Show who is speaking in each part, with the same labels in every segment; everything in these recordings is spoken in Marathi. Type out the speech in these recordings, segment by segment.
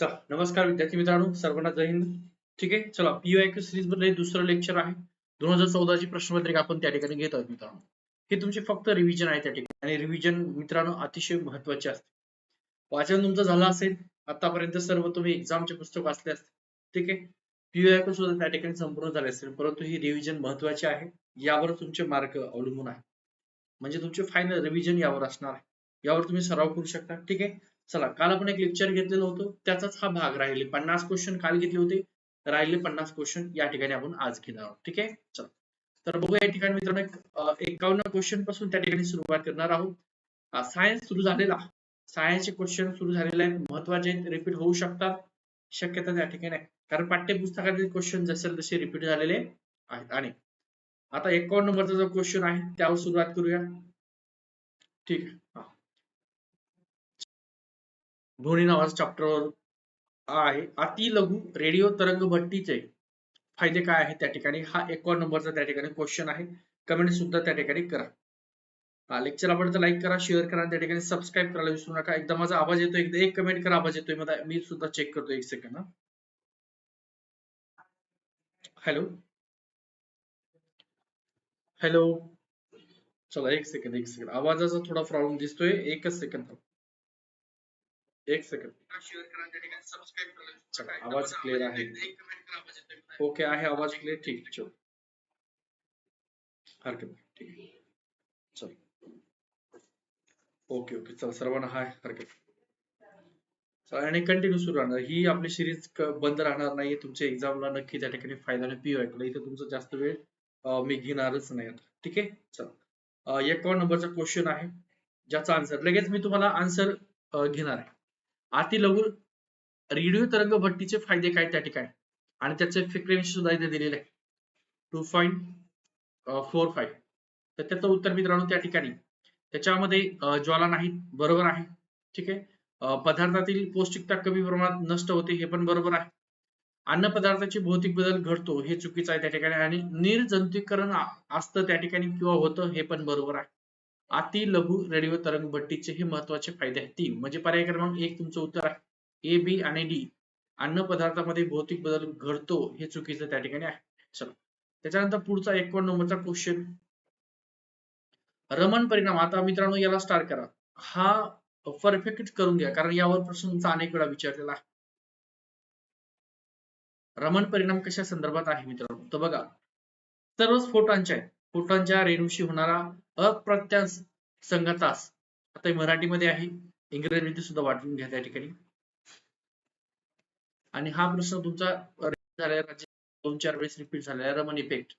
Speaker 1: चला नमस्कार विद्यार्थी मित्रांनो सर्वांना जय हिंद. ठीक आहे चला पीओआयक्यू सिरीजमध्ये दुसरं लेक्चर आहे. दोन हजार चौदा ची प्रश्नपत्रिका आपण त्या ठिकाणी घेत आहोत मित्रांनो. हे तुमचे फक्त रिव्हिजन आहे त्या ठिकाणी. आणि रिव्हिजन मित्रांनो अतिशय महत्त्वाचे असते. वाचन तुमचं झालं असेल आतापर्यंत सर्व तुम्ही एक्झामचे पुस्तक वाचले असते ठीक आहे पीओआयक्यू सुद्धा त्या ठिकाणी संपूर्ण झाले असेल परंतु ही रिव्हिजन महत्त्वाचे आहे. यावर तुमचे मार्क अवलंबून आहे. म्हणजे तुमचे फायनल रिव्हिजन यावर असणार आहे. यावर तुम्ही सराव करू शकता. ठीक आहे चला काल आपण एक लेक्चर घेतलेलं होतं. त्याचाच हा भाग राहिले. पन्नास क्वेश्चन काल घेतले होते. राहिले पन्नास क्वेश्चन या ठिकाणी आपण आज घेणार आहोत. ठीक आहे? चला. तर बघूया या ठिकाणी मित्रांनो एकावन्न क्वेश्चनपासून त्या ठिकाणी सुरुवात करणार आहोत. सायन्स सुरू झालेला. सायन्सचे क्वेश्चन सुरू झालेले आहेत. महत्त्वाचे रिपीट होऊ शकतात. शक्यता त्या ठिकाणी कारण पाठ्यपुस्तकातील क्वेश्चन जसे तसे रिपीट झालेले आहेत. आणि आता एकावन्न नंबरचा जो क्वेश्चन आहे त्यावर सुरुवात करूया. ठीक आहे. ध्वनी नावाचा चॅप्टरवर आहे. अति लघु रेडिओ तरंग भट्टीचे फायदे काय आहेत त्या ठिकाणी? हा एकावन्न नंबरचा त्या ठिकाणी क्वेश्चन आहे. कमेंट सुद्धा त्या ठिकाणी करा. हा लेक्चर आवडतं लाईक करा शेअर करा त्या ठिकाणी सबस्क्राईब करायला विसरू नका. एकदा माझा आवाज येतोय एकदा एक कमेंट करा आवाज येतोय मला मी सुद्धा चेक करतो एक सेकंड हॅलो हॅलो चला एक सेकंड एक सेकंड आवाजाचा थोडा प्रॉब्लेम दिसतोय. एकच सेकंड एक सेकंड आवाज क्लिअर आहे. ओके आहे आवाज क्लिअर ठीक चल. हरकत ठीक. आहे चल. Okay okay. चल सर्वांना हाय. हरकत आणि कंटिन्यू सुरू राहणार. ही आपली सिरीज बंद राहणार नाही तुमच्या एक्झामला नक्की त्या ठिकाणी फायदा पीओ ऐकलं. इथे तुमचा जास्त वेळ मी घेणारच नाही आता. ठीक आहे? चल. एकावन्न नंबरचा क्वेश्चन आहे. ज्याचा आन्सर लगेच मी तुम्हाला आन्सर घेणार आहे. अति लघु रेडिओ तरंग भट्टीचे फायदे काय त्या ठिकाणी? आणि त्याचे फ्रिक्वेन्सी सुद्धा इथे दिलेले आहे टू पॉईंट फोर फाईव्ह तर त्याचं उत्तर मित्रांनो त्या ठिकाणी. त्याच्यामध्ये ज्वाला नाहीत बरोबर आहे. ठीक आहे? पदार्थातील पौष्टिकता कमी प्रमाणात नष्ट होते हे पण बरोबर आहे. अन्न पदार्थाचे भौतिक बदल घडतो हे चुकीचं आहे त्या ठिकाणी. आणि निर्जंतुकीकरण असतं त्या ठिकाणी किंवा होतं हे पण बरोबर आहे. अति लघु रेडिओ तरंग भट्टीचे हे महत्त्वाचे फायदे आहेत. तीन म्हणजे पर्याय क्रमांक एक तुमचं उत्तर आहे. ए बी आणि डी अन्न पदार्थामध्ये भौतिक बदल घडतो हे चुकीचं त्या ठिकाणी आहे. चला. त्याच्यानंतर पुढचा एकोण नंबरचा क्वेश्चन रमण परिणाम. आता मित्रांनो याला स्टार्ट करा. हा परफेक्ट करून घ्या कारण यावर प्रश्न तुमचा अनेक वेळा विचारलेला आहे. रमण परिणाम कशा संदर्भात आहे मित्रांनो? तर बघा सर्वच फोटॉनच्या आहेत. फोटॉनच्या रेणूशी होणारा अप्रत्यास संगतास आता मराठीमध्ये आहे. इंग्रजीमध्ये सुद्धा वाटून घ्या त्या ठिकाणी. आणि हा प्रश्न तुमचा दोन चार वेळेस रिपीट झालेला रमन इफेक्ट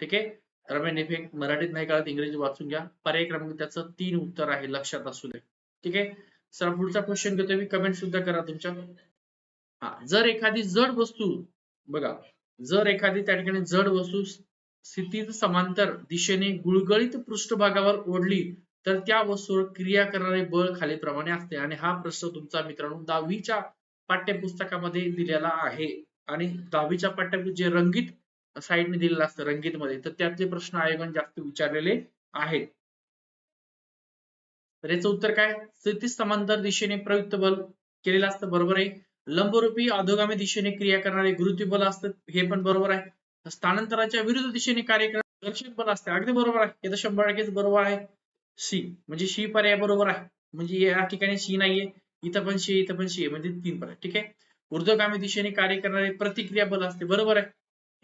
Speaker 1: ठीक आहे? रमन इफेक्ट मराठीत नाही कळत. इंग्रजी वाचून घ्या. पर्याय क्रमांक त्याचं तीन उत्तर आहे. लक्षात असू दे. ठीक आहे? सर पुढचा क्वेश्चन घेतो मी. कमेंट सुद्धा करा तुमच्या. हा जर एखादी जड वस्तू बघा. जर एखादी त्या ठिकाणी जड वस्तू स्थितीत समांतर दिशेने गुळगळीत पृष्ठभागावर ओढली तर त्या वस्तूवर क्रिया करणारे बळ खालीप्रमाणे असते. आणि हा प्रश्न तुमचा मित्रांनो दहावीच्या पाठ्यपुस्तकामध्ये दिलेला आहे. आणि दहावीच्या पाठ्यपुस्तक जे रंगीत साईडने दिलेलं असतं रंगीत मध्ये तर त्यातले प्रश्न आयोगाने जास्त विचारलेले आहेत. तर याचं उत्तर काय? स्थिती समांतर दिशेने प्रयुक्त बल केलेलं असतं बरोबर आहे. लंबरूपी अधोगामी दिशेने क्रिया करणारे गुरुत्व बल असतं हे पण बरोबर आहे. स्थानांतराच्या विरुद्ध दिशेने कार्य करणे लक्षित बल असते. अगदी बरोबर आहे. हे तर शंभर टक्केच बरोबर आहे. सी म्हणजे शी पर्याय बरोबर आहे. म्हणजे या ठिकाणी सी नाहीये. इथं पण शी इथं पण शी आहे. म्हणजे तीन पर्याय. ठीक आहे? ऊर्ध्वगामी दिशेने कार्य करणारे प्रतिक्रिया बल असते. बरोबर आहे?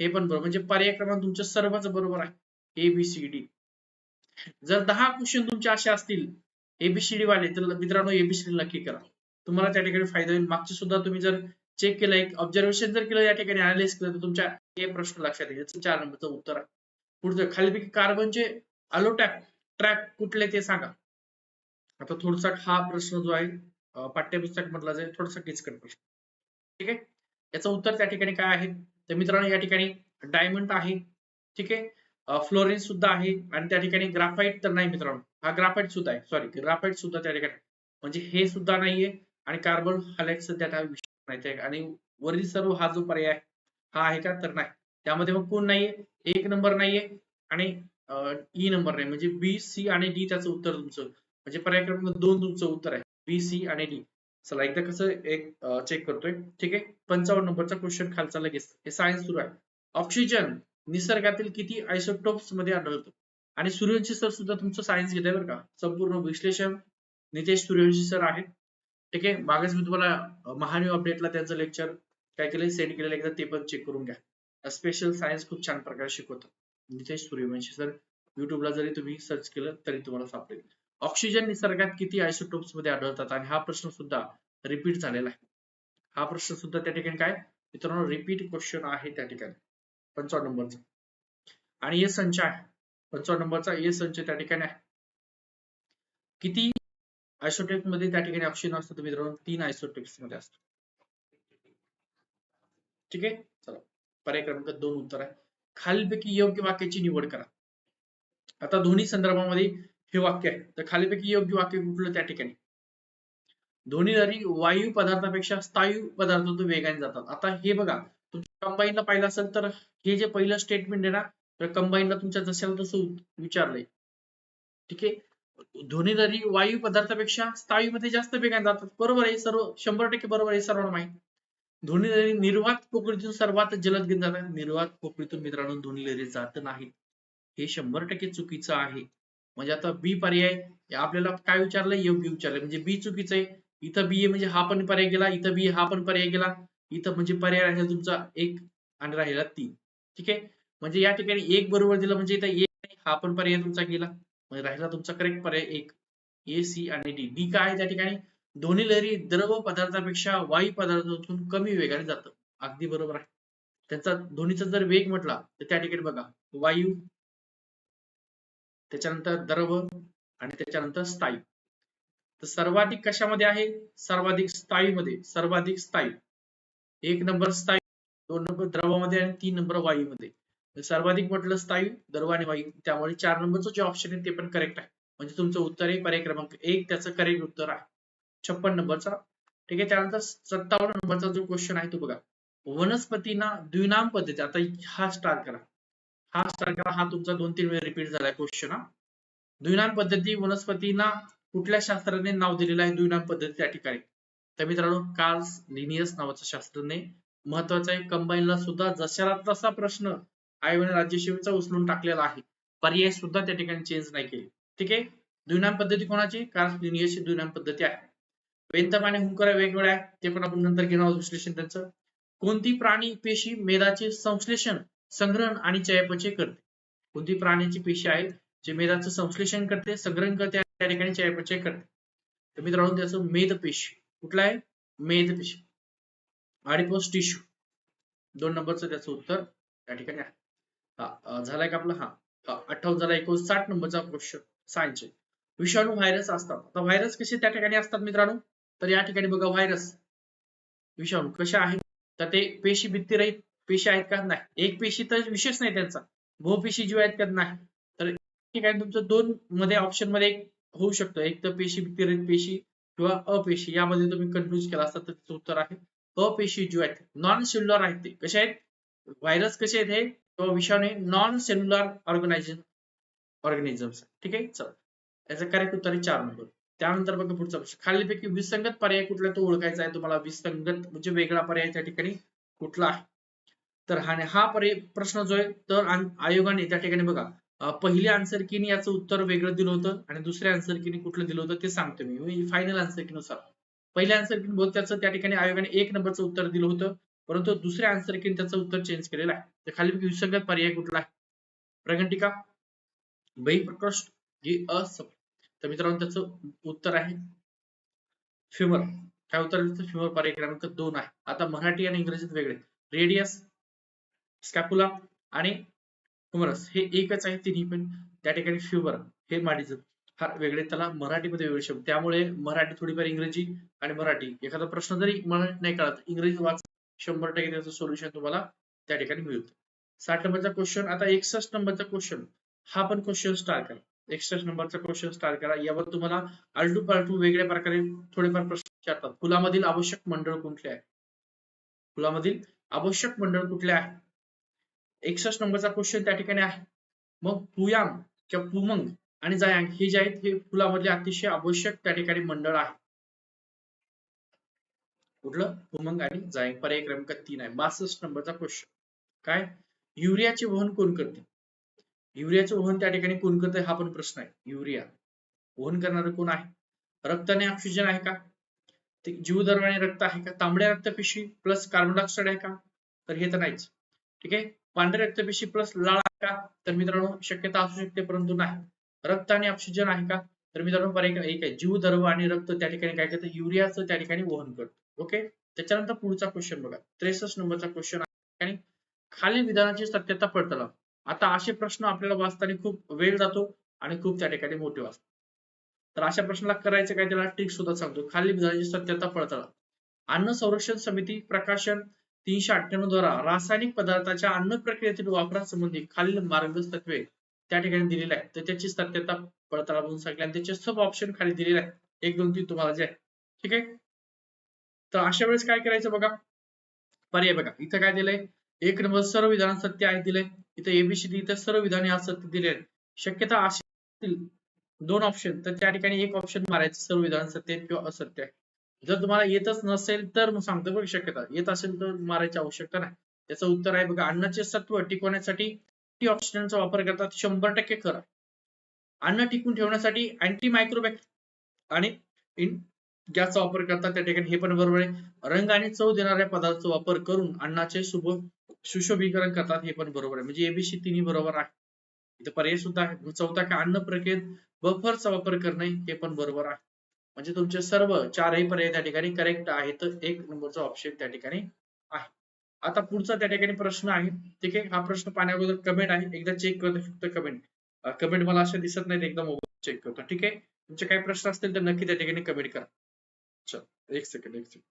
Speaker 1: हे पण बरोबर. म्हणजे पर्याय क्रमांक तुमच्या सर्वच बरोबर आहे. ए बी सी डी जर दहा क्वेश्चन तुमचे असे असतील एबीसीडी वाले तर मित्रांनो एबीसीडी नक्की करा. तुम्हाला त्या ठिकाणी फायदा होईल. मागचे सुद्धा तुम्ही जर चेक केलं एक ऑब्झर्वेशन जर केलं या ठिकाणी अनालिस केलं तर तुमच्या हे प्रश्न लक्षात येईल. चार नंबरचं उत्तर आहे. पुढचं खालीपैकी कार्बनचे अलोटॅक ट्रॅक कुठले ते सांगा. आता थोडसा हा प्रश्न जो आहे पाठ्यपुस्तक म्हटला जाईल थोडासा किचकट प्रश्न. ठीक आहे? याचं उत्तर त्या ठिकाणी काय आहे? तर मित्रांनो या ठिकाणी डायमंड आहे. ठीक आहे? फ्लोरिन सुद्धा आहे. आणि त्या ठिकाणी ग्राफाईट तर नाही मित्रांनो. हा ग्राफाईट सुद्धा आहे. सॉरी ग्राफाईट सुद्धा त्या ठिकाणी म्हणजे हे सुद्धा नाहीये. आणि कार्बन हायलाइट सध्या त्या विषय नाही आणि वरील सर्व हा जो पर्याय हा आहे का? तर नाही. त्यामध्ये मग कोण नाहीये? एक नंबर नाहीये आणि ई नंबर नाही. म्हणजे बी सी आणि डी त्याचं उत्तर तुमचं. म्हणजे पर्याय क्रमांक दोन तुमचं उत्तर आहे. बी सी आणि डी. चला एकदा कसं एक चेक करतोय. ठीक आहे? पंचावन्न नंबरचा क्वेश्चन खालचा लगेच. हे सायन्स सुरू आहे. ऑक्सिजन निसर्गातील किती आयसोटोप्समध्ये आढळतो? आणि सूर्यवंशी सर सुद्धा तुमचं सायन्स घेत आहे बरं का? संपूर्ण विश्लेषण नितेश सूर्यवंशी सर आहेत. ठीक आहे? मागेच मी तुम्हाला महान्यू अपडेटला त्यांचं लेक्चर काय केलं सेंड केलेलं एकदा ते पण चेक करून घ्या. स्पेशल सायन्स खूप छान प्रकारे शिकवतात. नितेश सूर्यवंशी सर युट्यूबला जरी तुम्ही सर्च केलं तरी तुम्हाला सापडेल. ऑक्सिजन निसर्गात किती आयसोटोप्समध्ये आढळतात? आणि हा प्रश्न सुद्धा रिपीट झालेला आहे. हा प्रश्न सुद्धा त्या ठिकाणी काय? मित्रांनो रिपीट क्वेश्चन आहे त्या ठिकाणी. पंचावन्न नंबरचा. आणि हे संच आहे. पंचावन्न नंबरचा हे संच त्या ठिकाणी आहे. किती आयसोटेपमध्ये त्या ठिकाणी ऑप्शन असतं मित्रांनो तीन आयसोटेप्समध्ये असतो ठीक आहे? चला पर्याय क्रमांक दोन उत्तर आहे. खालीलपैकी योग्य वाक्याची निवड करा. आता दोन्ही संदर्भामध्ये हे वाक्य आहे. तर खालीपैकी योग्य वाक्य कुठलं त्या ठिकाणी? दोन्ही जरी वायू पदार्थापेक्षा स्थायू पदार्थ तो वेगाने जातात. आता हे बघा तुमच्या कंबाईनला पाहिलं असेल तर हे जे पहिलं स्टेटमेंट आहे ना तर कंबाईनला तुमच्या जशाला तसं विचारलंय. ठीक आहे? दोन्ही वायू पदार्थापेक्षा स्थायूमध्ये जास्त वेगाने जातात. बरोबर आहे सर्व शंभर टक्के बरोबर आहे सर्वांना माहीत. दोन्ही निर्वात पोकळीतून सर्वात जलद घेऊन जातात. निर्वात पोकळीतून मित्रांनो दोन्ही लहरी जात नाहीत. हे शंभर टक्के चुकीचं आहे. म्हणजे आता बी पर्याय आपल्याला काय विचारलं? योग्य विचारलं. म्हणजे बी चुकीचं आहे. इथं बी म्हणजे हा पण पर्याय गेला इथं बी हा पण पर्याय गेला. इथं म्हणजे पर्याय राहिला तुमचा एक आणि राहिला तीन. ठीक आहे? म्हणजे या ठिकाणी एक बरोबर दिलं म्हणजे इथं एक हा पण पर्याय तुमचा गेला. म्हणजे राहिला तुमचा करेक्ट पर्याय एक. ए सी आणि डी डी काय आहे त्या ठिकाणी? दोन्ही लहरी द्रव पदार्थापेक्षा वायू पदार्थातून कमी वेगाने जातं. अगदी बरोबर आहे. त्यांचा दोन्हीचा जर वेग म्हटला तर त्या ठिकाणी बघा वायू त्याच्यानंतर द्रव आणि त्याच्यानंतर स्थायू. तर सर्वाधिक कशामध्ये आहे? सर्वाधिक स्थायूमध्ये सर्वाधिक स्थायू. एक नंबर स्थायू दोन नंबर द्रवामध्ये आणि तीन नंबर वायूमध्ये. सर्वाधिक म्हटलं स्थायू द्रव आणि वायू त्यामुळे चार नंबरचं जे ऑप्शन आहे ते पण करेक्ट आहे. म्हणजे तुमचं उत्तर आहे पर्याय क्रमांक एक त्याचं करेक्ट उत्तर आहे. छप्पन नंबरचा. ठीक आहे त्यानंतर सत्तावन्न नंबरचा जो क्वेश्चन आहे तो बघा. वनस्पतींना द्विनाम पद्धती. आता हा स्टार्ट करा. हा स्टार्ट करा. हा तुमचा दोन तीन वेळा रिपीट झालाय क्वेश्चन हा. द्विनाम पद्धती वनस्पतींना कुठल्या शास्त्राने नाव दिलेलं आहे द्विनाम पद्धती त्या ठिकाणी? तर मित्रांनो कार्ल लिनियस नावाचं शास्त्रज्ञ महत्वाचं आहे कंबाईनला सुद्धा जशाला तसा प्रश्न आयोगाने राज्यसेवेचा उचलून टाकलेला आहे. पर्याय सुद्धा त्या ठिकाणी चेंज नाही केले. ठीक आहे? द्विनाम पद्धती कोणाची? कारण लिनियसची द्विनाम पद्धती आहे. वेंतम आणि हुंकर वेगवेगळ्या ते पण आपण नंतर घेणार विश्लेषण त्यांचं. कोणती प्राणी पेशी मेदाचे संश्लेषण संग्रहण आणि चयापचय करते? कोणती प्राण्याची पेशी आहे जे मेदाचं संश्लेषण करते संग्रहण करते त्या ठिकाणी चयापचय करते? तर मित्रांनो त्याचं मेद पेशी. कुठला आहे? मेद पेशी. आडिपोस टिश्यू दोन नंबरचं त्याचं उत्तर त्या ठिकाणी आहे. हा झालाय का आपला? हा. अठ्ठावन्न झाला एकोणसाठ नंबरचा क्वेश्चन सायन्स विषाणू व्हायरस असतात. आता व्हायरस कसे त्या ठिकाणी असतात मित्रांनो? तर या ठिकाणी बघा व्हायरस विषाणू कशा आहेत? तर ते पेशी भित्तीरहित पेशी आहेत का? नाही. एक पेशी तर विशेष नाही त्यांचा. बहुपेशी जीव आहेत का? नाही. तर ठिकाणी तुमचं दोन मध्ये ऑप्शनमध्ये होऊ शकतं. एक तर पेशी भित्तीरहित पेशी किंवा अपेशी. यामध्ये तुम्ही कन्फ्युज केला असता तर त्याचं उत्तर आहे. अपेशी जीव आहेत. नॉन सेल्युलर आहेत ते. कसे आहेत? व्हायरस कसे आहेत हे? किंवा विषाणू नॉन सेल्युलर ऑर्गनायझेशन ऑर्गॅनिझम्स ठीक आहे? चल. याचं करेक्ट उत्तर आहे चार नंबर. त्यानंतर बघा पुढचा. प्रश्न खालीलपैकी विसंगत पर्याय कुठला तो ओळखायचा आहे. तुम्हाला विसंगत म्हणजे वेगळा पर्याय त्या ठिकाणी कुठला आहे? तर हा हा पर्याय प्रश्न जो आहे तर आयोगाने त्या ठिकाणी बघा पहिल्या आन्सर किनी याचं उत्तर वेगळं दिलं होतं आणि दुसऱ्या आन्सर किनी कुठलं दिलं होतं ते सांगतो मी. फायनल आन्सर की नुसार पहिल्या आन्सर किन बोल त्याचं त्या ठिकाणी आयोगाने एक नंबरचं उत्तर दिलं होतं. परंतु दुसऱ्या आन्सर की त्याचं उत्तर चेंज केलेलं आहे. तर खालीपैकी विसंगत पर्याय कुठला आहे? प्रगंटिका बहिप्रकृष्ट ही असफल. तर मित्रांनो त्याचं उत्तर आहे फिमर काय उत्तर फिमर पर्याय क्रमांक दोन आहे. आता मराठी आणि इंग्रजीत वेगळे. रेडियस स्कॅपुला आणि हुमरस हे एकच आहे तिन्ही पण. त्या ठिकाणी फ्युमर हे माडीचं. फार वेगळे त्याला मराठीमध्ये वेगळे शब्द. त्यामुळे मराठी थोडीफार इंग्रजी आणि मराठी. एखादा प्रश्न जरी मराठी नाही कळत इंग्रजी वाच. शंभर टक्के त्याचं सोल्युशन तुम्हाला त्या ठिकाणी मिळतं. साठ नंबरचा क्वेश्चन आता एकसष्ट नंबरचा क्वेश्चन हा पण क्वेश्चन स्टार्ट करा. एकसष्ट नंबरचा क्वेश्चन स्टार्ट करा. यावर तुम्हाला आलटू पालटू वेगळ्या प्रकारे थोडेफार प्रश्न विचारतात. फुलामधील आवश्यक मंडळ कुठले आहे? फुलामधील आवश्यक मंडळ कुठले आहे? एकसष्ट नंबरचा क्वेश्चन त्या ठिकाणी आहे. मग पुयांग किंवा पुमंग आणि जायांग हे जे आहेत हे फुलामधले अतिशय आवश्यक त्या ठिकाणी मंडळ आहे. कुठलं? उमंग आणि जाय पर्याय क्रमांक तीन आहे. बासष्ट नंबरचा क्वेश्चन काय? युरियाचे वहन कोण करते? युरियाचे वहन त्या ठिकाणी कोण करते? हा पण प्रश्न आहे. युरिया. वहन करणारं कोण आहे? रक्ताने आणि ऑक्सिजन आहे का? ते जीवधर्म आणि रक्त आहे का? तांबड्या रक्तपेशी प्लस कार्बन डायऑक्साईड आहे का? तर हे तर नाहीच. ठीक आहे? पांढऱ्या रक्तपेशी प्लस लाळ आहे का? तर मित्रांनो शक्यता असू शकते परंतु नाही. रक्त आणि ऑक्सिजन आहे का? तर मित्रांनो पर्याय एक आहे. जीवधर्म आणि रक्त त्या ठिकाणी काय करतं? युरियाचं त्या ठिकाणी वहन करतं. ओके? त्याच्यानंतर पुढचा क्वेश्चन बघा. त्रेसष्ट नंबरचा क्वेश्चन आहे. खालील विधानाची सत्यता पडतला आता असे प्रश्न आपल्याला वाचताना खूप वेळ जातो आणि खूप त्या ठिकाणी मोठे वाचतो तर अशा प्रश्नाला करायचं काय त्याला ट्रिक सुद्धा सांगतो. खालील विधानाची सत्यता पडतला अन्न संरक्षण समिती प्रकाशन तीनशे अठ्ठ्याण्णव द्वारा रासायनिक पदार्थाच्या अन्न प्रक्रियेतील वापरासंबंधी खालील मार्गदर्शक त्या ठिकाणी दिलेले आहे. तर त्याची सत्यता पडताळा म्हणून सांगितले. आणि त्याचे सब ऑप्शन खाली दिलेले आहेत. एक दोन तीन तुम्हाला जे आहे. ठीक आहे? तर अशा वेळेस काय करायचं बघा? पर्याय बघा. इथं काय दिलंय? एक नंबर सर्व विधान सत्य आहे दिले इथं एबीसीडी इथं सर्व विधाने असत्य दिले आहेत. शक्यता असतील दोन ऑप्शन तर त्या ठिकाणी एक ऑप्शन मारायचं सर्व विधान सत्य किंवा असत्य आहे. जर तुम्हाला येतच नसेल तर मग सांगतो बघ शक्यता. येत असेल तर मारायची आवश्यकता नाही. त्याचं उत्तर आहे बघा अन्नाचे सत्व टिकवण्यासाठी ऑक्सिजनचा वापर करतात शंभर टक्के खरं अन्न टिकून ठेवण्यासाठी अँटी मायक्रोबॅक्ट आणि गॅसचा वापर करतात त्या ठिकाणी हे पण बरोबर आहे. रंग आणि चव देणाऱ्या पदार्थाचा वापर करून अन्नाचे शुभ सुशोभीकरण करतात हे पण बरोबर आहे. म्हणजे एबीसी तिन्ही बरोबर आहे. इथं पर्याय सुद्धा आहे. चौथा काय? अन्न प्रक्रियेत बफरचा वापर करणे हे पण बरोबर आहे. म्हणजे तुमचे सर्व चारही पर्याय त्या ठिकाणी करेक्ट आहेत. एक नंबरचा ऑप्शन त्या ठिकाणी आहे. आता पुढचा त्या ठिकाणी प्रश्न आहे. ठीक आहे? हा प्रश्न पाहण्याबद्दल कमेंट आहे. एकदा चेक करतो फक्त कमेंट कमेंट मला असं दिसत नाहीत एकदा मोबाईल चेक करतो. ठीक आहे? तुमचे काही प्रश्न असतील तर नक्की त्या ठिकाणी कमेंट करा. चल एक सेकंड एक सेकंड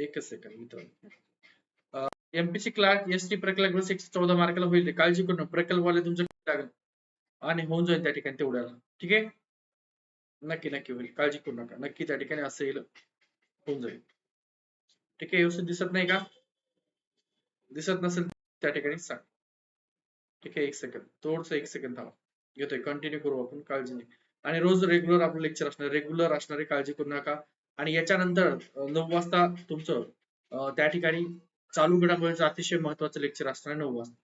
Speaker 1: एकच सेकंड मित्रांनो एमपीसी क्लार्क एस टी प्रकल्प एकशे चौदा मार्काला होईल. काळजी करू प्रकल्प वाले तुमचं लागेल. आणि होऊन जाईल त्या ठिकाणी तेवढ्याला. ठीक आहे? नक्की नक्की होईल. काळजी करू नका. नक्की त्या ठिकाणी असं येईल. होऊन जाईल. ठीक आहे? व्यवस्थित दिसत नाही का? दिसत नसेल त्या ठिकाणी सांग. ठीक आहे? एक सेकंड थोडस एक सेकंड थांबा. घेतोय. कंटिन्यू करू आपण काळजी नाही. आणि रोज रेग्युलर आपलं लेक्चर असणार रेग्युलर असणारे काळजी करू नका. आणि याच्यानंतर नऊ वाजता तुमचं त्या ठिकाणी चालू घडामोडीचं अतिशय महत्वाचं लेक्चर असणार नऊ वाजता.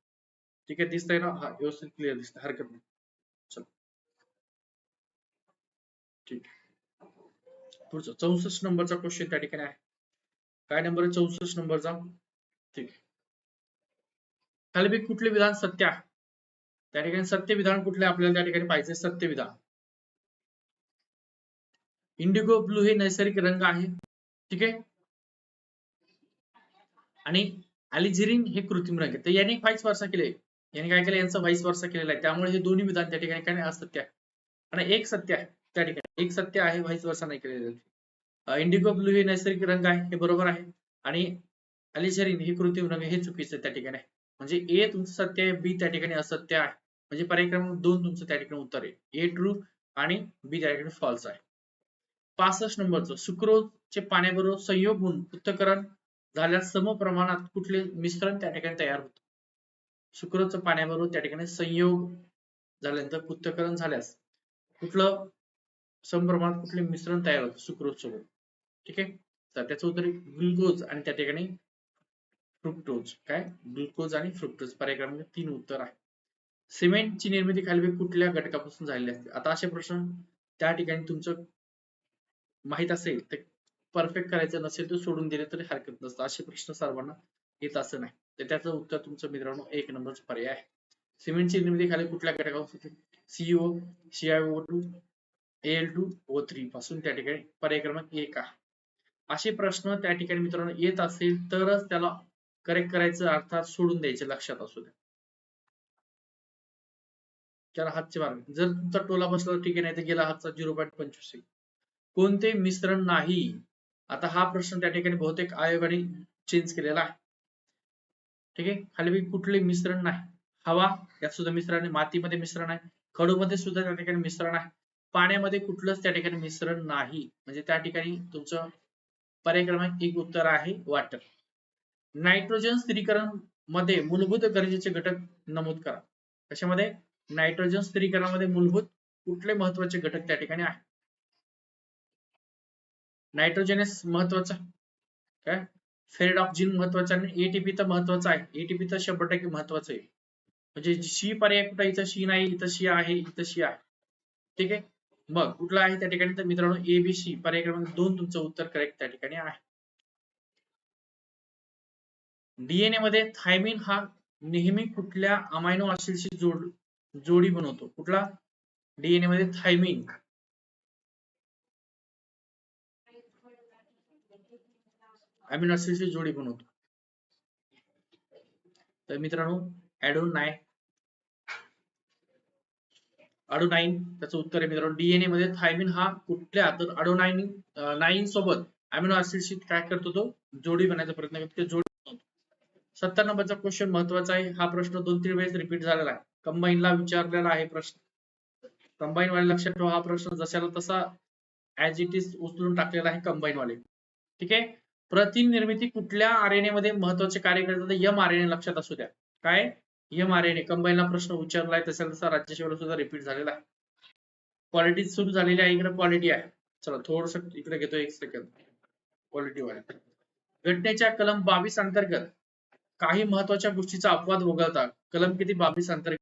Speaker 1: ठीक आहे? दिसतंय ना? हा व्यवस्थित क्लिअर दिसत हरकत नाही. चल. ठीक. पुढचं चौसष्ट नंबरचा क्वेश्चन त्या ठिकाणी आहे. काय नंबर आहे? चौसष्ट नंबरचा? ठीक. खालीपैकी कुठले विधान सत्य आहे? त्या ठिकाणी सत्य विधान कुठले आपल्याला त्या ठिकाणी पाहिजे सत्य विधान इंडिगो ब्लू हे नैसर्गिक रंग आहे. ठीक आहे? आणि अलिझिरिन हे कृत्रिम रंग आहे. तर यांनी व्हाईस वर्षा केले यांनी काय केलं यांचं व्हाईस वर्षा केलेला आहे. त्यामुळे हे दोन्ही विधान त्या ठिकाणी काय असत्य आहे. आणि एक सत्य आहे त्या ठिकाणी. एक सत्य आहे व्हाईस वर्षा नाही केलेलं. इंडिगो ब्लू हे नैसर्गिक रंग आहे. हे बरोबर आहे. आणि अलिझेरिन हे कृत्रिम रंग हे चुकीचं त्या ठिकाणी. आहे म्हणजे ए तुमचं सत्य आहे बी त्या ठिकाणी असत्य आहे. म्हणजे पर्याय क्रमांक दोन तुमचं त्या ठिकाणी उत्तर आहे. ए ट्रू आणि बी त्या ठिकाणी फॉल्स आहे. पासष्ट नंबरचं सुक्रोजचे पाण्याबरोबर संयोग होऊन पृथ्थकरण झाल्यास सम प्रमाणात कुठले मिश्रण त्या ठिकाणी तयार होतं? सुक्रोजचं पाण्याबरोबर त्या ठिकाणी संयोग झाल्यानंतर पृथ्थकरण झाल्यास कुठलं समप्रमाणात कुठले मिश्रण तयार होतं? सुक्रोज सोबत. ठीक आहे? तर त्याचं उत्तर ग्लुकोज आणि त्या ठिकाणी फ्रुक्टोज. काय? ग्लुकोज आणि फ्रुक्टोज. पर्याय क्रमांक तीन उत्तर आहे. सिमेंटची निर्मिती खाली कुठल्या घटकापासून झालेली असते? आता असे प्रश्न त्या ठिकाणी तुमचं माहीत असेल तर परफेक्ट करायचं नसेल तर सोडून दिले तरी हरकत नसतं. असे प्रश्न सर्वांना येत असं नाही. तर त्याचं उत्तर तुमचं मित्रांनो एक नंबरच पर्याय आहे. सिमेंटची निर्मिती खाली कुठल्या घटकापासून CO सीआयओ two L two O three पासून त्या ठिकाणी पर्याय क्रमांक एक आहे. असे प्रश्न त्या ठिकाणी मित्रांनो येत असेल तरच त्याला करेक्ट करायचं अर्थात सोडून द्यायचं लक्षात असू द्या. त्याला हातचे मार्ग. जर तुमचा टोला बसला ठीक आहे नाही तर गेला हातचा झिरो पॉईंट पंचवीस कोणते मिश्रण नाही? आता हा प्रश्न त्या ठिकाणी बहुतेक आयोगाने चेंज केलेला आहे. ठीक आहे? खाली कुठले मिश्रण नाही. हवा यात सुद्धा मिश्रण आहे. मातीमध्ये मिश्रण आहे. खडूमध्ये सुद्धा त्या ठिकाणी मिश्रण आहे. पाण्यामध्ये कुठलंच त्या ठिकाणी मिश्रण नाही. म्हणजे त्या ठिकाणी तुमचं पर्याय क्रमांक एक उत्तर आहे वाटर नायट्रोजन स्थिरीकरणमध्ये मूलभूत गरजेचे घटक नमूद करा. कशामध्ये? नायट्रोजन स्थिरीकरणामध्ये मूलभूत कुठले महत्त्वाचे घटक त्या ठिकाणी आहे नायट्रोजनस महत्त्वाचा काय? फेरेडॉक्सिन महत्त्वाचा आणि एटीपी तर महत्त्वाचा आहे. एटीपी तर शंभर टक्के महत्वाचं आहे. म्हणजे शी पर्याय कुठं? इथं शी नाही इथं शी आहे इथं शी आहे. ठीक आहे? मग कुठला आहे त्या ठिकाणी? तर मित्रांनो एबीसी पर्याय क्रमांक दोन तुमचं उत्तर करेक्ट त्या ठिकाणी आहे. डीएनए मध्ये थायमिन हा नेहमी कुठल्या अमायनो ऍसिडशी जोड जोडी बनवतो. कुठला? डीएनए मध्ये थायमिन अमिनो ऍसिडची जोडी बनवतो. तर मित्रांनो ऍडोनाय अडोनाईन त्याचं उत्तर आहे मित्रांनो. डीएनए मध्ये थायमिन हा कुठल्या? तर अडोनाईन नाईन सोबत अमिनो ऍसिडशी काय करतो तो. जोडी बनायचा प्रयत्न करतो. जोडी सत्तर नंबरचा क्वेश्चन महत्त्वाचा आहे. हा प्रश्न दोन तीन वेळेस रिपीट झालेला आहे. कंबाईनला विचारलेला आहे प्रश्न. कंबाईन वाले लक्षात ठेवा हा प्रश्न जशाला तसा ऍज इट इज उचलून टाकलेला आहे कंबाईन वाले. ठीक आहे? प्रतिनिर्मिती कुठल्या आरएनए मध्ये महत्त्वाचे कार्य करतात यम आरएनए लक्षात असू द्या. काय? यम आरएनए कंबाईनला प्रश्न विचारलाय तसा तसा राज्यसेवेला सुद्धा रिपीट झालेला आहे. क्वालिटी सुरू झालेली आहे इकडे क्वालिटी आहे. चला थोडस इकडे घेतो एक सेकंद क्वालिटी वाले. घटनेच्या कलम बावीस अंतर्गत काही महत्त्वाच्या गोष्टीचा अपवाद वगळता कलम किती बावीस अंतर्गत?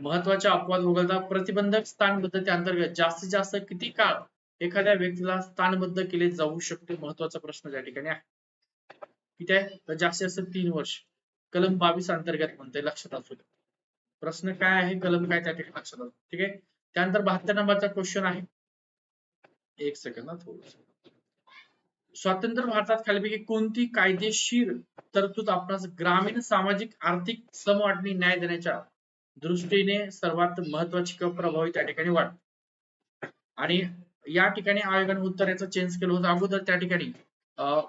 Speaker 1: महत्त्वाच्या अपवाद वगळता प्रतिबंधक स्थानबद्ध अंतर्गत जास्तीत जास्त किती काळ एखाद्या व्यक्तीला स्थानबद्ध केले जाऊ शकते? महत्त्वाचा प्रश्न त्या ठिकाणी आहे. किती आहे? तर जास्तीत जास्त तीन वर्ष. कलम बावीस अंतर्गत म्हणते लक्षात असू द्या प्रश्न काय आहे? कलम काय त्या ठिकाणी लक्षात असू ठीक आहे? त्यानंतर बहात्तर नंबरचा क्वेश्चन आहे. एक सेकंद ना थोडस. स्वातंत्र्य भारतात खालीपैकी कोणती कायदेशीर तरतूद आपणास ग्रामीण सामाजिक आर्थिक समवाटणी न्याय देण्याच्या दृष्टीने सर्वात महत्वाची किंवा प्रभावी त्या ठिकाणी वाटते आणि या ठिकाणी आयोगाने उत्तर याचं चेंज केलं होतं. अगोदर त्या ठिकाणी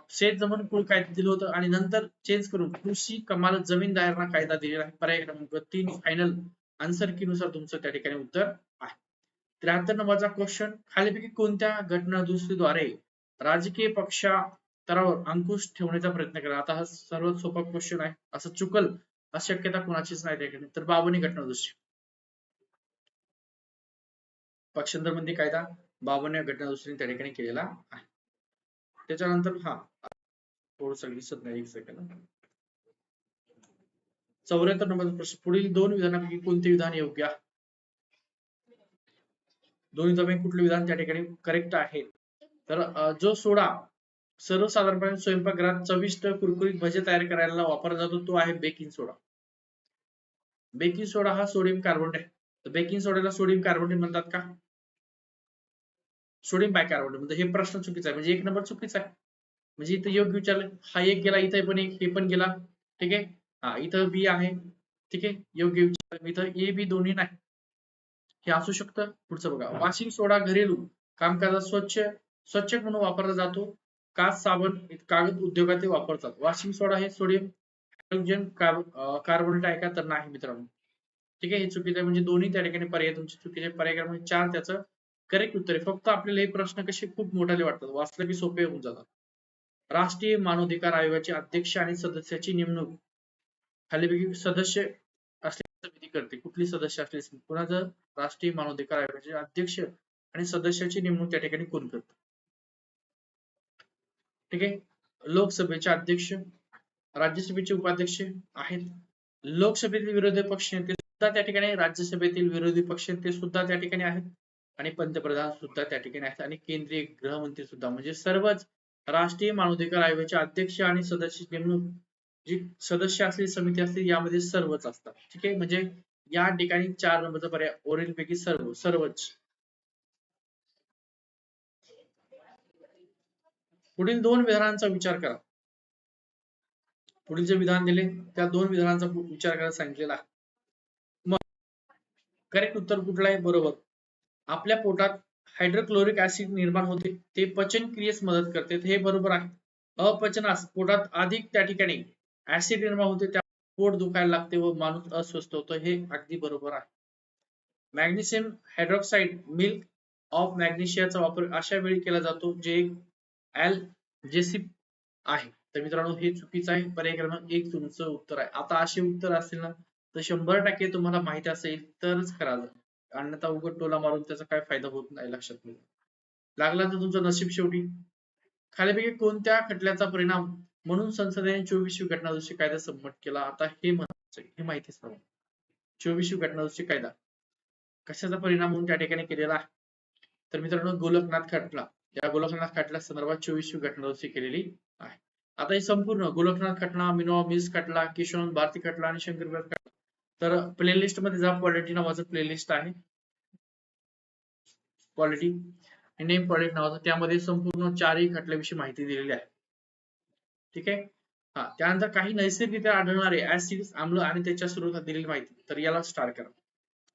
Speaker 1: शेत जमीन कुळ कायदा दिलं होतं आणि नंतर चेंज करून कृषी कमाल जमीनदारांना कायदा दिलेला आहे. पर्याय क्रमांक तीन फायनल आन्सर की नुसार तुमचं त्या ठिकाणी उत्तर आहे. त्र्याहत्तर नंबरचा क्वेश्चन खालीपैकी कोणत्या घटना दुरुस्तीद्वारे राजकीय पक्षातरावर अंकुश ठेवण्याचा प्रयत्न करा. आता हा सर्वात सोपा क्वेश्चन आहे. असं चुकल अशक्यता कोणाचीच नाही त्या ठिकाणी. तर बावनी घटना दुरुस्ती पक्षांतर बंदी कायदा बावन्न घटना दुसरी त्या ठिकाणी केलेला आहे. त्याच्यानंतर हा थोडस दिसत नाही एक सेकंद चौऱ्याहत्तर नंबर प्रश्न. पुढील दोन विधानापैकी कोणते विधान योग्य दोन विधानापैकी कुठले विधान त्या ठिकाणी करेक्ट आहे? तर जो सोडा सर्वसाधारणपणे स्वयंपाकघरात चविष्ट कुरकुरीत भजे तयार करायला वापरला जातो तो आहे बेकिंग सोडा बेकिंग सोडा हा सोडियम कार्बोनेट तर बेकिंग सोड्याला सोडियम कार्बोनेट म्हणतात का? सोडियम बायकार्बोनेट म्हणजे हे प्रश्न चुकीचा आहे. म्हणजे एक नंबर चुकीचा आहे. म्हणजे इथं योग्य विचारलं हा एक गेला इथं पण एक हे पण गेला. ठीक आहे? हा इथं बी आहे. ठीक आहे? योग्य विचार इथं ए बी दोन्ही नाही. हे असू शकतं. पुढचं बघा. वॉशिंग सोडा घरेलू. कामकाजात स्वच्छ स्वच्छ म्हणून वापरला जातो. काच साबण कागद उद्योगात वापरतात. वॉशिंग सोडा हे सोडियम हायड्रोजन कार्बन आहे का तर नाही मित्रांनो. ठीक आहे हे चुकीचं आहे. म्हणजे दोन्ही त्या ठिकाणी पर्याय तुमचे चुकीचे पर्याय क्रमांक चार त्याचं करेक्ट उत्तर आहे. फक्त आपल्याला हे प्रश्न कसे खूप मोठाले वाटतात. वाचले की सोपे होऊन जातात. राष्ट्रीय मानवाधिकार आयोगाचे अध्यक्ष आणि सदस्याची नेमणूक. खालीपैकी सदस्य असलेली समिती करते. कुठली सदस्य असलेली कुणाचं? राष्ट्रीय मानवाधिकार आयोगाचे अध्यक्ष आणि सदस्याची नेमणूक त्या ठिकाणी कोण करतं? ठीक आहे? लोकसभेचे अध्यक्ष राज्यसभेचे उपाध्यक्ष आहेत. लोकसभेतील विरोधी पक्ष नेते सुद्धा त्या ठिकाणी राज्यसभेतील विरोधी पक्ष नेते सुद्धा त्या ठिकाणी आहेत. आणि पंतप्रधान सुद्धा त्या ठिकाणी आहेत. आणि केंद्रीय गृहमंत्री सुद्धा. म्हणजे सर्वच राष्ट्रीय मानवाधिकार आयोगाचे अध्यक्ष आणि सदस्य नेमणूक जी सदस्य असलेली समिती असली यामध्ये सर्वच असतात. ठीक आहे? म्हणजे या ठिकाणी चार नंबरचा पर्याय. ओरिल पैकी सर्व सर्वच. पुढील दोन विधानांचा विचार करा. पुढील जे विधान दिले त्या दोन विधानांचा विचार करायला सांगितलेला. आहे मग करेक्ट उत्तर कुठलं आहे? बरोबर. आपल्या पोटात हायड्रोक्लोरिक ऍसिड निर्माण होते ते पचन क्रियेस मदत करते. हे बरोबर आहे. अपचनास पोटात अधिक त्या ठिकाणी ऍसिड निर्माण होते त्या पोट दुखायला लागते व माणूस अस्वस्थ होतो. हे अगदी बरोबर आहे. मॅग्नेशियम हायड्रॉक्साईड मिल्क ऑफ मॅग्नेशियाचा वापर अशा वेळी केला जातो जे एल आहे. तर मित्रांनो हे चुकीचं आहे. पर्याय क्रमांक एक तुमचं उत्तर आहे. आता असे उत्तर असेल ना तर शंभर टक्के तुम्हाला माहिती असेल तरच करायचं अन्यथा उघड टोला मारून त्याचा काय फायदा होत नाही लक्षात घ्या लागला तर तुमचं नशीब शेवटी. खालीपैकी कोणत्या खटल्याचा परिणाम म्हणून संसदेने चोवीसवी घटना दिवशी कायदा संमत केला? आता हे महत्वाचं हे माहिती सांगा चोवीसवी घटना दिवशी कायदा. कशाचा परिणाम म्हणून त्या ठिकाणी केलेला आहे? तर मित्रांनो गोलकनाथ खटला. या गोलकनाथ खटल्या संदर्भात चोवीसवी घटना दुरुस्ती केलेली आहे. आता हे संपूर्ण गोलकनाथ खटला मिनो मिस खटला किशोर भारती खटला आणि शंकर खटला. तर प्लेलिस्टमध्ये जा क्वालिटी नावाचं प्लेलिस्ट आहे. क्वालिटी नेम क्वालिटी नावाचं. त्यामध्ये संपूर्ण चारही खटल्याविषयी माहिती दिलेली आहे. ठीक आहे? हा त्यानंतर काही नैसर्गिकरित्या आढळणारे ऍसिड आम्ल आणि त्याच्या स्वरूपात दिलेली माहिती. तर याला स्टार करा.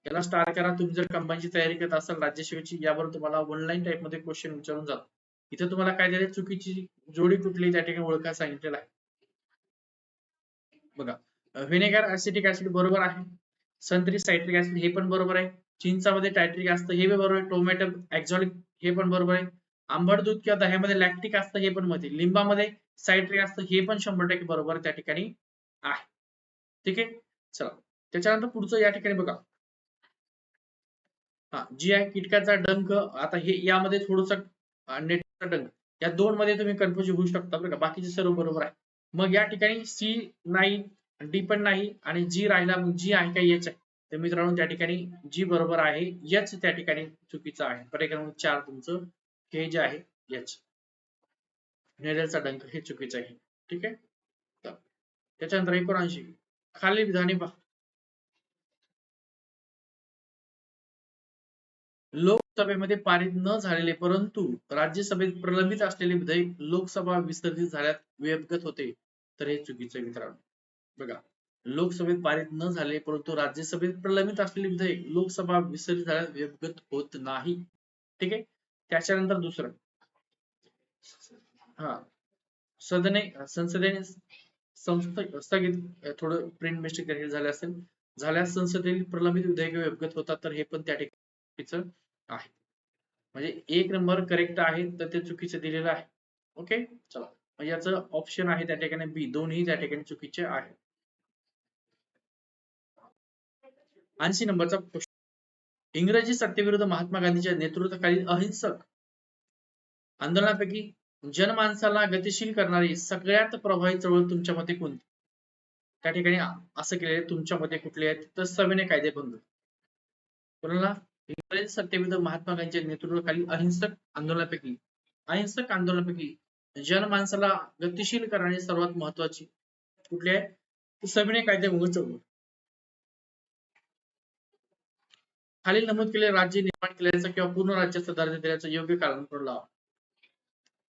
Speaker 1: याला स्टार करा. तुम्ही जर कंबाईनची तयारी करत असाल राज्यसेवेची यावर तुम्हाला ऑनलाईन टाईपमध्ये क्वेश्चन विचारून जातो. इथे तुम्हाला काय दिले चुकीची जोडी कुठली त्या ठिकाणी ओळखा सांगितलेलं आहे. बघा व्हिनेगर ऍसिटिक ऍसिड बरोबर आहे. संत्री सायट्रिक ऍसिड हे पण बरोबर आहे. चिंचामध्ये टायट्रिक असतं हे बरोबर आहे. टोमॅटो एक्झॉलिक हे पण बरोबर आहे. आंबट दूध किंवा दह्यामध्ये लॅक्टिक असतं हे पण मध्ये. लिंबामध्ये सायट्रिक असतं हे पण शंभर टक्के बरोबर त्या ठिकाणी आहे. ठीक आहे? चला. त्याच्यानंतर पुढचं या ठिकाणी बघा. हा जी आहे कीटकाचा डंक आता हे यामध्ये थोडस नेटचा डंक या दोन मध्ये तुम्ही कन्फ्युज होऊ शकता बरं का. बाकीचे सर्व बरोबर आहे. मग या ठिकाणी सी नाही डी पण नाही आणि जी राहिला मग जी आहे का? एच आहे. तर मित्रांनो त्या ठिकाणी जी बरोबर आहे. एच त्या ठिकाणी चुकीचं आहे. पर्याय चार तुमचं हे जे आहे एच नेरेलचा डंक हे चुकीचं आहे. ठीक आहे? तर त्याच्यानंतर एकोणऐंशी. खाली विधाने पहा. लोकसभेमध्ये पारित न झालेले परंतु राज्यसभेत प्रलंबित असलेले विधेयक लोकसभा विसर्जित झाल्यात व्यवगत होते. तर हे चुकीचे मित्रांनो. बघा लोकसभेत पारित न झाले परंतु राज्यसभेत प्रलंबित असलेले विधेयक लोकसभा विसर्जित झाल्यात व्यवगत होत नाही. ठीक आहे? त्याच्यानंतर दुसरं. हा. सदने संसदेने स्थगित थोडं प्रिंट मिस्टेक झाले असेल. झाल्यास संसदेतील प्रलंबित विधेयक व्यवगत होतात तर हे पण त्या ठिकाणी आहे. म्हणजे एक नंबर करेक्ट आहे तर ते चुकीचं दिलेलं आहे. ओके चला. म्हणजे याचं ऑप्शन आहे त्या ठिकाणी बी दोन्ही त्या ठिकाणी चुकीचे आहे ऐंशी नंबरचा क्वेश्चन इंग्रजी सत्तेविरुद्ध महात्मा गांधीच्या नेतृत्वाखालील अहिंसक आंदोलनापैकी जनमानसाला गतिशील करणारी सगळ्यात प्रभावी चळवळ तुमच्या मते कोणती? त्या ठिकाणी असं केलेले तुमच्या मते कुठले आहेत? तर सविनय कायदेभंग. कोणाला? इंग्रज सत्तेविरुद्ध महात्मा गांधीच्या नेतृत्वाखाली अहिंसक आंदोलनापैकी अहिंसक आंदोलनापैकी जनमानसाला गतिशील करणारी सर्वात महत्वाची कुठले आहे सविनय कायदेभंग चळवळ खालील नमूद केले राज्य निर्माण केल्याचा किंवा पूर्ण राज्याचा दर्जा दिल्याचं योग्य कारण लावा?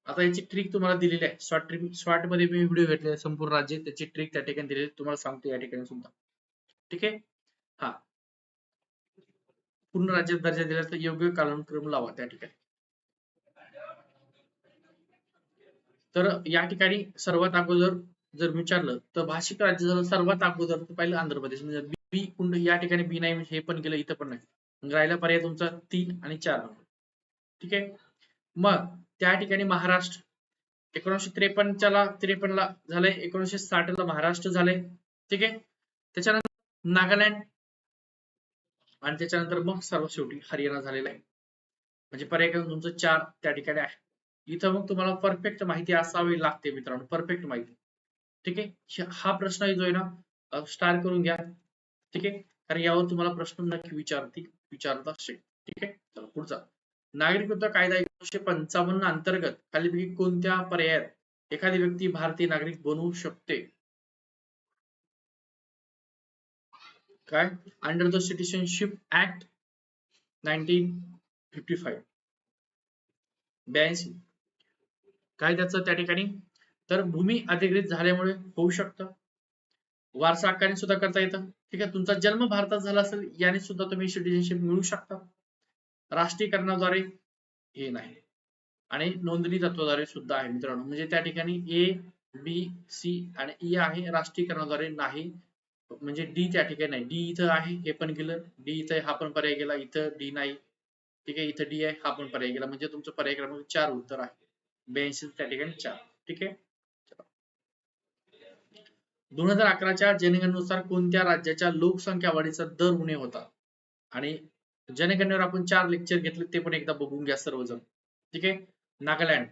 Speaker 1: आता याची ट्रिक तुम्हाला दिलेली आहे. शॉर्ट ट्रिक शॉर्टमध्ये मी व्हिडिओ घेतले संपूर्ण राज्य त्याची ट्रिक त्या ठिकाणी दिलेली तुम्हाला सांगतो या ठिकाणी सुद्धा. ठीक आहे? हा. पूर्ण राज्यात दर्जा दिला तर योग्य कालानुक्रम लावा त्या ठिकाणी. तर या ठिकाणी सर्वात अगोदर जर विचारलं तर भाषिक राज्य झालं सर्वात अगोदर पाहिलं आंध्र प्रदेश. म्हणजे बी कुंड या ठिकाणी बी नाही हे पण केलं इथं पण नाही. राहिला पर्याय तुमचा तीन आणि चार ठीक आहे? मग त्या ठिकाणी महाराष्ट्र. एकोणीशे त्रेपन्नच्या ला त्रेपन्न ला झालंय एकोणीशे साठ ला महाराष्ट्र झालंय. ठीक आहे? त्याच्यानंतर नागालँड. आणि त्याच्यानंतर मग सर्व शेवटी हरियाणा झालेला आहे. म्हणजे पर्याय तुमचं चार त्या ठिकाणी आहे. इथं मग तुम्हाला परफेक्ट माहिती असावी लागते मित्रांनो परफेक्ट माहिती. ठीक आहे? हा प्रश्न जो आहे ना स्टार करून घ्या. ठीक आहे? कारण यावर तुम्हाला प्रश्न नक्की विचारतील विचारत असेल ठीक आहे? चला पुढचा नागरिकत्व कायदा एकोणीशे पंचावन्न अंतर्गत खालीपैकी कोणत्या पर्यायात एखादी व्यक्ती भारतीय नागरिक बनवू शकते? काय? Under the citizenship act nineteen fifty five ब्याऐंशी काय त्याचं त्या ठिकाणी? तर भूमी अधिकृत झाल्यामुळे होऊ शकतं. वारसा हक्काने सुद्धा करता येतं. ठीक आहे तुमचा जन्म भारतात झाला असेल याने सुद्धा तुम्ही सिटिझनशिप मिळू शकता. राष्ट्रीयकरणाद्वारे हे नाही. आणि नोंदणी तत्वाद्वारे सुद्धा आहे मित्रांनो. म्हणजे त्या ठिकाणी ए बी सी आणि ई आहे. राष्ट्रीयकरणाद्वारे नाही म्हणजे डी त्या ठिकाणी नाही. डी इथं आहे हे पण गेलं. डी इथं हा पण पर्याय गेला. इथं डी नाही. ठीक आहे? इथं डी आहे हा पण पर्याय गेला. म्हणजे तुमचं पर्याय क्रमांक चार उत्तर आहे. ब्याऐंशी त्या ठिकाणी चार. ठीक आहे? दोन हजार अकराच्या जनगणनेनुसार कोणत्या राज्याच्या लोकसंख्या वाढीचा दर उणे होता? आणि जनगणनेवर आपण चार लेक्चर घेतले ते पण एकदा बघून घ्या सर्वजण. ठीक आहे? नागालँड.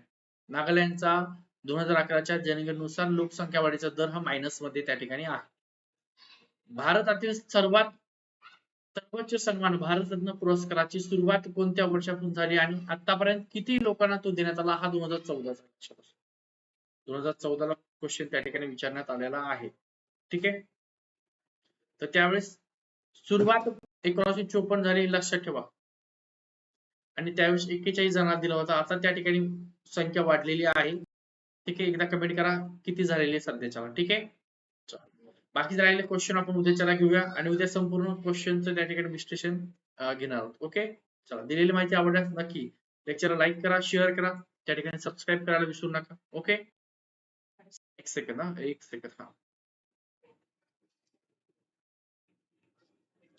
Speaker 1: नागालँडचा दोन हजार अकराच्या जनगणनेनुसार लोकसंख्या वाढीचा दर हा मायनसमध्ये त्या ठिकाणी आहे. भारतातील सर्वात सर्वोच्च सन्मान भारतरत्न पुरस्काराची सुरुवात कोणत्या वर्षापासून झाली आणि आतापर्यंत किती लोकांना तो देण्यात आला हा दोन हजार चौदा दोन हजार चौदाला क्वेश्चन त्या ठिकाणी विचारण्यात आलेला आहे. ठीक आहे? तर त्यावेळेस सुरुवात एकोणीशे चोपन्न झाली लक्षात ठेवा. आणि त्यावेळेस एक्केचाळीस जणांना दिला होता. आता त्या ठिकाणी संख्या वाढलेली आहे. ठीक आहे? एकदा कमेंट करा किती झालेली आहे सध्याच्याला ठीक आहे? बाकीचे बाकी क्वेश्चन आपण उद्याच्याला घेऊया आणि उद्या संपूर्ण क्वेश्चनचं त्या ठिकाणी विश्लेषण घेणार आहोत. ओके चला दिलेली माहिती आवडल्यास नक्की लेक्चरला लाईक करा शेअर करा त्या ठिकाणी सबस्क्राईब करायला विसरू नका. ओके एक सेकंद हा एक सेकंद हा.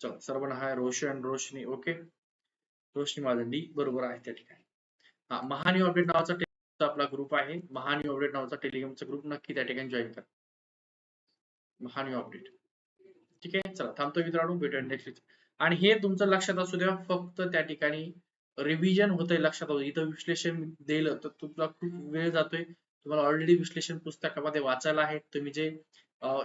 Speaker 1: चला सर्वांना हाय रोशन रोशनी. ओके रोशनी मादंडी बरोबर आहे त्या ठिकाणी. हा महानी अपडेट नावाचा आपला ग्रुप आहे. महानी अपडेट नावाचा टेलिग्रामचा ग्रुप नक्की त्या ठिकाणी जॉईन करा. महानी अपडेट ठीक आहे चला थांबतो मित्रांनो भेटूया नेक्स्ट आणि हे तुमचं लक्षात असू द्या फक्त त्या ठिकाणी रिव्हिजन होतंय लक्षात असू इथं विश्लेषण दिलं तर तुमचा खूप वेळ जातोय. तुम्हाला ऑलरेडी विश्लेषण पुस्तकामध्ये वाचायला आहे. तुम्ही जे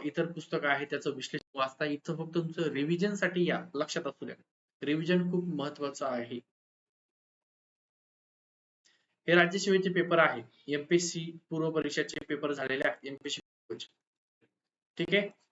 Speaker 1: इतर पुस्तक आहे त्याचं विश्लेषण वाचता इथं फक्त तुमचं रिव्हिजनसाठी या लक्षात असू द्या. रिव्हिजन खूप महत्वाचं आहे. हे राज्यसेवेचे पेपर आहे. एमपीएससी पूर्व परीक्षेचे पेपर झालेले आहेत. एमपीएससी ठीक आहे?